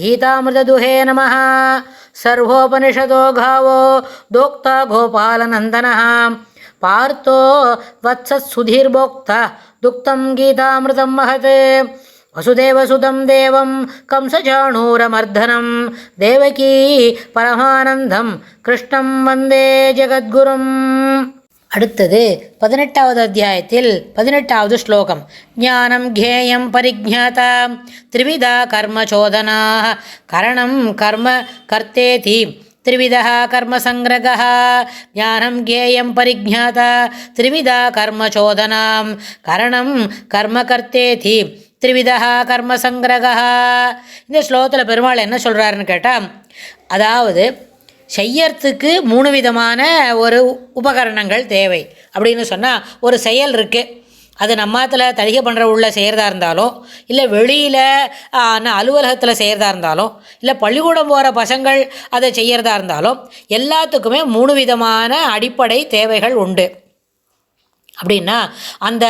గీతామృతదుహే నమ. సర్వోపనిషదో గావో దోక్త గోపాలనందన. పార్థో వత్సత్సుధీర్భోక్త దుక్తం గీతామృతం మహత్. వసుదేవసుతం దేవం కంసచాణూరమర్ధనం దేవకీ పరమానందం కృష్ణం వందే జగద్గురుం. அடுத்தது பதினெட்டாவது அத்தியாயத்தில் பதினெட்டாவது ஸ்லோகம். ஞானம் கேயம் பரிஜாதா திரிவிதா கர்மச்சோதனா கரணம் கர்ம கர்த்தேதி. त्रिविधः कर्मसङ्ग्रहः ज्ञानं ज्ञेयं परिज्ञाता त्रिविधा कर्मचोदनां करणं कर्मकर्तेति திரிவிதா கர்மசங்கிரகா இந்த ஸ்லோகத்தில் பெருமாள் என்ன சொல்கிறாருன்னு கேட்டால் அதாவது செய்யறதுக்கு மூணு விதமான ஒரு உபகரணங்கள் தேவை அப்படின்னு சொன்னால் ஒரு செயல் இருக்குது அது நம்மத்தில் தலிகை பண்ணுற உள்ள செய்கிறதா இருந்தாலும் இல்லை வெளியில் அலுவலகத்தில் செய்கிறதா இருந்தாலும் இல்லை பள்ளிக்கூடம் போகிற பசங்கள் அதை செய்கிறதா இருந்தாலும் எல்லாத்துக்குமே மூணு விதமான அடிப்படை தேவைகள் உண்டு. அப்படின்னா அந்த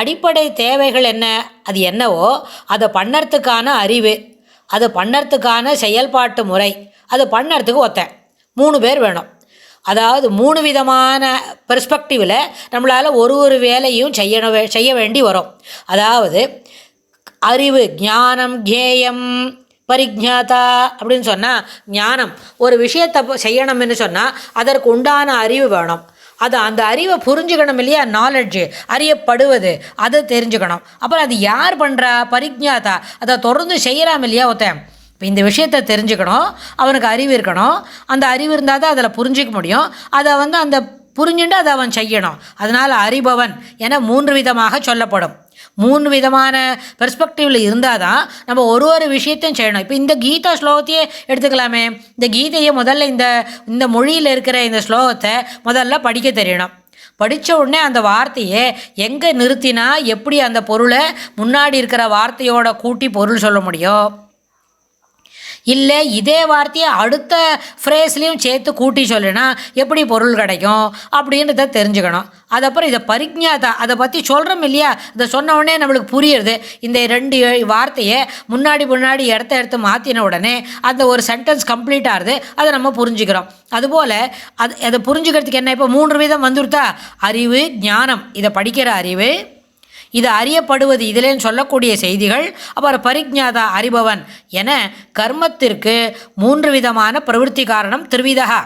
அடிப்படை தேவைகள் என்ன அது என்னவோ அதை பண்ணறதுக்கான அறிவு அது பண்ணறதுக்கான செயல்பாட்டு முறை அது பண்ணறதுக்கு ஒத்தன். மூணு பேர் வேணும். அதாவது மூணு விதமான பெர்ஸ்பெக்டிவில் நம்மளால் ஒரு ஒரு வேலையும் செய்யணும் செய்ய வேண்டி வரும். அதாவது அறிவு ஞானம் கேயம் பரிஜாதா அப்படின்னு சொன்னால் ஞானம். ஒரு விஷயத்தை செய்யணும்னு சொன்னால் அதற்கு உண்டான அறிவு வேணும். அது அந்த அறிவை புரிஞ்சுக்கணும் இல்லையா? நாலெட்ஜு அறியப்படுவது அதை தெரிஞ்சுக்கணும். அப்புறம் அது யார் பண்ணுறா பரிஜாதா. அதை தொடர்ந்து செய்யலாம் இல்லையா ஒருத்தன்? இப்போ இந்த விஷயத்தை தெரிஞ்சுக்கணும் அவனுக்கு அறிவு இருக்கணும். அந்த அறிவு இருந்தால் தான் அதில் புரிஞ்சிக்க முடியும். அதை வந்து அந்த புரிஞ்சுட்டு அதை அவன் செய்யணும். அதனால் அறிபவன் என மூன்று விதமாக சொல்லப்படும். மூணு விதமான பெர்ஸ்பெக்டிவில் இருந்தால் தான் நம்ம ஒரு ஒரு விஷயத்தையும் செய்யணும். இப்போ இந்த கீதா ஸ்லோகத்தையே எடுத்துக்கலாமே. இந்த கீதையை முதல்ல இந்த இந்த மொழியில் இருக்கிற இந்த ஸ்லோகத்தை முதல்ல படிக்க தெரியணும். படித்த உடனே அந்த வார்த்தையை எங்கே நிறுத்தினா எப்படி அந்த பொருளை முன்னாடி இருக்கிற வார்த்தையோட கூட்டி பொருள் சொல்ல முடியும்? இல்லை இதே வார்த்தையை அடுத்த ஃப்ரேஸ்லேயும் சேர்த்து கூட்டி சொல்லினா எப்படி பொருள் கிடைக்கும் அப்படின்றத தெரிஞ்சுக்கணும். அதுக்கப்புறம் இதை பரிஜாதா அதை பற்றி சொல்கிறோம் இல்லையா? இதை சொன்ன உடனே நம்மளுக்கு புரியுறது. இந்த ரெண்டு வார்த்தையை முன்னாடி முன்னாடி இடத்த எடுத்து மாற்றின உடனே அந்த ஒரு சென்டென்ஸ் கம்ப்ளீட் ஆகுது. அதை நம்ம புரிஞ்சுக்கிறோம். அதுபோல் அது அதை புரிஞ்சுக்கிறதுக்கு என்ன இப்போ மூன்று விதம் வந்துருத்தா? அறிவு ஞானம். இதை படிக்கிற அறிவு இது அறியப்படுவது இதிலேன்னு சொல்லக்கூடிய செய்திகள் அப்புறம் பரிஜாதா அறிபவன் என கர்மத்திற்கு மூன்று விதமான பிரவೃತ್ತಿ காரணம் திருவிதகா.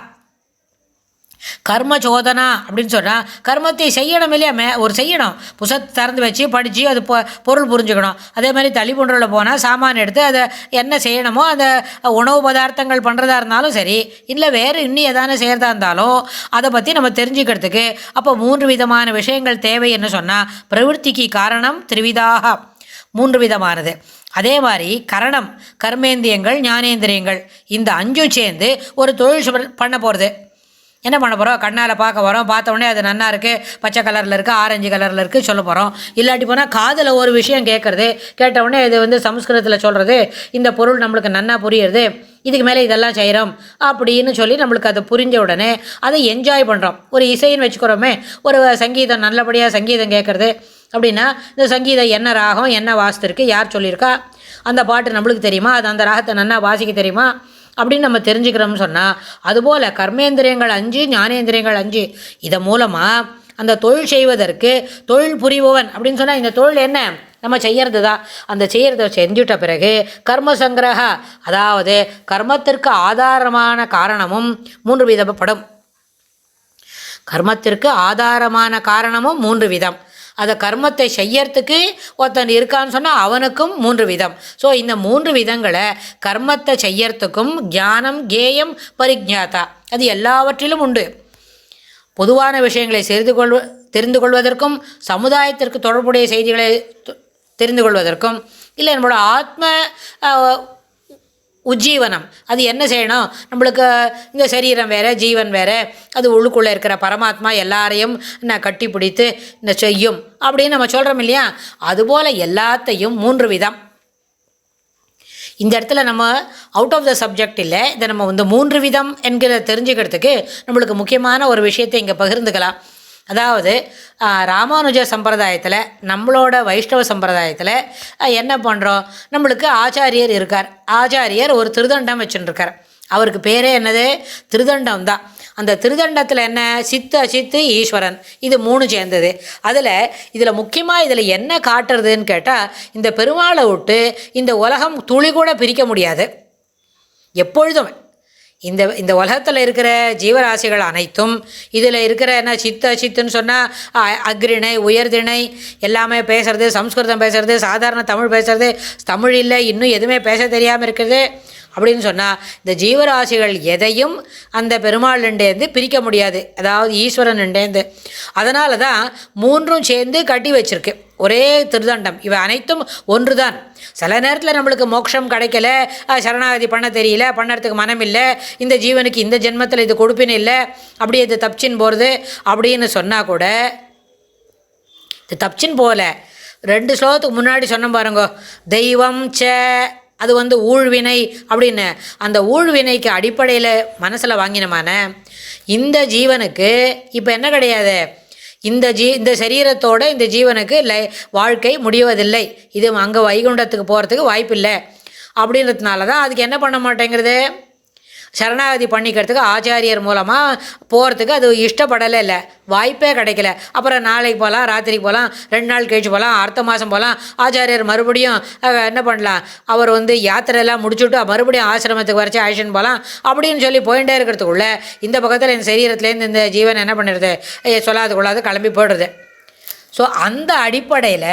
கர்ம சோதனா அப்படின்னு சொன்னால் கர்மத்தை செய்யணும் இல்லையா மே ஒரு செய்யணும். புசத்தை திறந்து வச்சு படித்து அது பொ பொருள் புரிஞ்சுக்கணும். அதே மாதிரி தள்ளிப்புண்டில் போனால் சாமான் எடுத்து அதை என்ன செய்யணுமோ அந்த உணவு பதார்த்தங்கள் பண்ணுறதா இருந்தாலும் சரி இல்லை வேறு இன்னும் எதான செய்கிறதா இருந்தாலும் அதை பற்றி நம்ம தெரிஞ்சுக்கிறதுக்கு அப்போ மூன்று விதமான விஷயங்கள் தேவை என்ன சொன்னால் பிரவೃத்திக்கு காரணம் திருவிதாக மூன்று விதமானது. அதே மாதிரி கரணம் கர்மேந்திரியங்கள் ஞானேந்திரியங்கள் இந்த அஞ்சும் சேர்ந்து ஒரு தொழில் பண்ண போகிறது என்ன பண்ண போகிறோம் கண்ணால் பார்க்க போகிறோம் பார்த்த உடனே அது நன்னா இருக்குது பச்சை கலரில் இருக்குது ஆரஞ்சு கலரில் இருக்குது சொல்ல போகிறோம் இல்லாட்டி போனால் காதில் ஒரு விஷயம் கேட்குறது கேட்ட உடனே இது வந்து சமஸ்கிருதத்தில் சொல்கிறது இந்த பொருள் நம்மளுக்கு நன்னா புரியுறது. இதுக்கு மேலே இதெல்லாம் செய்கிறோம் அப்படின்னு சொல்லி நம்மளுக்கு அதை புரிஞ்ச உடனே அதை என்ஜாய் பண்ணுறோம் ஒரு இசைன்னு வச்சுக்கிறோமே ஒரு சங்கீதம் நல்லபடியாக சங்கீதம் கேட்குறது அப்படின்னா இந்த சங்கீதம் என்ன ராகம் என்ன வாசித்திருக்கு இருக்குது யார் சொல்லியிருக்கா? அந்த பாட்டு நம்மளுக்கு தெரியுமா? அது அந்த ராகத்தை நன்னா வாசிக்க தெரியுமா? அப்படின்னு நம்ம தெரிஞ்சுக்கிறோம்னு சொன்னால் அதுபோல் கர்மேந்திரியங்கள் அஞ்சு ஞானேந்திரியங்கள் அஞ்சு. இதன் மூலமாக அந்த தொழில் செய்வதற்கு தொழில் புரிபவன் அப்படின்னு சொன்னால் இந்த தொழில் என்ன? நம்ம செய்யறது தான் அந்த செய்கிறத செஞ்சுட்ட பிறகு கர்ம சங்கிரக அதாவது கர்மத்திற்கு ஆதாரமான காரணமும் மூன்று விதப்படும். கர்மத்திற்கு ஆதாரமான காரணமும் மூன்று விதம். அதை கர்மத்தை செய்யறதுக்கு ஒருத்தன் இருக்கான்னு சொன்னால் அவனுக்கும் மூன்று விதம். ஸோ இந்த மூன்று விதங்களை கர்மத்தை செய்யறதுக்கும் ஞானம் கேயம் பரிஜாதா அது எல்லாவற்றிலும் உண்டு. பொதுவான விஷயங்களை செய்து கொள்வ தெரிந்து கொள்வதற்கும் சமுதாயத்திற்கு தொடர்புடைய செய்திகளை தெரிந்து கொள்வதற்கும் இல்லை நம்மளோட ஆத்ம உஜ்ஜீவனம். அது என்ன செய்யணும்? நம்மளுக்கு இந்த சரீரம் வேறு ஜீவன் வேறு அது உள்ளுக்குள்ளே இருக்கிற பரமாத்மா எல்லாரையும் நான் கட்டி பிடித்து இந்த செய்யும் அப்படின்னு நம்ம சொல்கிறோம் இல்லையா? அதுபோல் எல்லாத்தையும் மூன்று விதம். இந்த இடத்துல நம்ம அவுட் ஆஃப் த சப்ஜெக்ட் இல்லை இதை நம்ம வந்து மூன்று விதம் என்கிறத தெரிஞ்சுக்கிறதுக்கு நம்மளுக்கு முக்கியமான ஒரு விஷயத்தை இங்கே பகிர்ந்துக்கலாம். அதாவது ராமானுஜ சம்பிரதாயத்தில் நம்மளோட வைஷ்ணவ சம்பிரதாயத்தில் என்ன பண்ணுறோம் நம்மளுக்கு ஆச்சாரியர் இருக்கார். ஆச்சாரியர் ஒரு திருதண்டம் வச்சுட்டுருக்கார் அவருக்கு பேரே என்னது? திருதண்டம் தான். அந்த திருதண்டத்தில் என்ன? சித்து அசித்து ஈஸ்வரன். இது மூணு சேர்ந்தது. அதில் இதில் முக்கியமாக இதில் என்ன காட்டுறதுன்னு கேட்டால் இந்த பெருமாளை விட்டு இந்த உலகம் துளி கூட பிரிக்க முடியாது. எப்பொழுதும். இந்த இந்த உலகத்தில் இருக்கிற ஜீவராசிகள் அனைத்தும் இதில் இருக்கிற என்ன சித்த சித்துன்னு சொன்னால் அக்ரிணை உயர்திணை எல்லாமே பேசுறது சம்ஸ்கிருதம் பேசுறது சாதாரண தமிழ் பேசுறது தமிழ் இல்லை இன்னும் எதுவுமே பேச தெரியாமல் இருக்கிறது. அப்படின்னு சொன்னால் இந்த ஜீவராசிகள் எதையும் அந்த பெருமாள்ண்டேந்து பிரிக்க முடியாது. அதாவது ஈஸ்வரன்ண்டேந்து அதனால தான் மூன்றும் சேர்ந்து கட்டி வச்சிருக்கு. ஒரே திருதண்டம். இவை அனைத்தும் ஒன்று தான் சில நேரத்தில் நம்மளுக்கு மோட்சம் கிடைக்கல சரணாகதி பண்ண தெரியல பண்ணுறதுக்கு மனம் இல்லை இந்த ஜீவனுக்கு இந்த ஜென்மத்தில் இது கொடுப்பின்னு இல்லை அப்படி இது தப்பிச்சின்னு போகிறது அப்படின்னு சொன்னால் கூட இது தப்பிச்சின்னு போகல ரெண்டு ஸ்லோகத்துக்கு முன்னாடி சொன்ன பாருங்க தெய்வம் சே அது வந்து ஊழ்வினை அப்படின்னு. அந்த ஊழ்வினைக்கு அடிப்படையில் மனசில் வாங்கினமான இந்த ஜீவனுக்கு இப்போ என்ன கிடையாது? இந்த ஜீ இந்த சரீரத்தோட இந்த ஜீவனுக்கு லை வாழ்க்கை முடிவதில்லை. இது அங்கே வைகுண்டத்துக்கு போகிறதுக்கு வாய்ப்பில்லை. அப்படின்றதுனால தான் அதுக்கு என்ன பண்ண மாட்டேங்கிறது? சரணாகதி பண்ணிக்கிறதுக்கு ஆச்சாரியர் மூலமாக போகிறதுக்கு அது இஷ்டப்படலை இல்லை. வாய்ப்பே கிடைக்கல. அப்புறம் நாளைக்கு போகலாம் ராத்திரிக்கு போகலாம் ரெண்டு நாள் கழிச்சு போகலாம் அடுத்த மாதம் போகலாம் ஆச்சாரியர் மறுபடியும் என்ன பண்ணலாம்? அவர் வந்து யாத்திரையெல்லாம் முடிச்சுட்டு மறுபடியும் ஆசிரமத்துக்கு வரைச்சி ஆயிஷன் போகலாம் அப்படின்னு சொல்லி போயிட்டே இருக்கிறதுக்குள்ளே இந்த பக்கத்தில் என் சரீரத்துலேருந்து இந்த ஜீவன் என்ன பண்ணுறது ஐய, சொல்லாது கொள்ளாது கிளம்பி போயிடுறது ஸோ அந்த அடிப்படையில்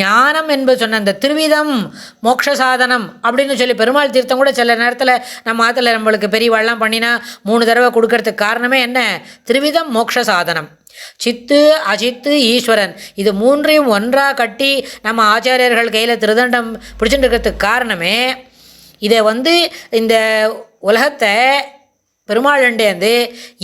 ஞானம் என்பது சொன்ன அந்த திருவிதம் மோட்ச சாதனம் அப்படின்னு சொல்லி பெருமாள் தீர்த்தம் கூட சில நேரத்தில் நம்ம ஆற்றுல நம்மளுக்கு பெரியவாள்லாம் பண்ணினா மூணு தடவை கொடுக்கறதுக்கு காரணமே என்ன? திருவிதம் மோட்ச சாதனம் சித்து அஜித்து ஈஸ்வரன். இது மூன்றையும் ஒன்றாக கட்டி நம்ம ஆச்சாரியர்கள் கையில் திருதண்டம் பிடிச்சிட்டு இருக்கிறதுக்கு காரணமே இதை வந்து இந்த உலகத்தை பெருமாளண்டேந்து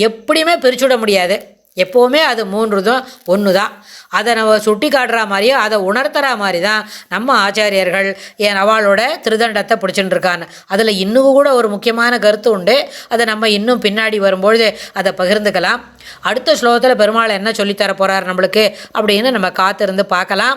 எப்படியுமே பிரிச்சுவிட முடியாது. எப்போவுமே அது மூன்றுதும் ஒன்று தான் அதை நம்ம சுட்டி காட்டுற மாதிரியும் அதை உணர்த்துற மாதிரி தான் நம்ம ஆச்சாரியர்கள் என் அவளோட திருதண்டத்தை பிடிச்சிட்டு இருக்கான்னு அதில் இன்னும் கூட ஒரு முக்கியமான கருத்து உண்டு. அதை நம்ம இன்னும் பின்னாடி வரும்பொழுது அதை பகிர்ந்துக்கலாம். அடுத்த ஸ்லோகத்தில் பெருமாள் என்ன சொல்லித்தர போகிறார் நம்மளுக்கு அப்படின்னு நம்ம காத்திருந்து பார்க்கலாம்.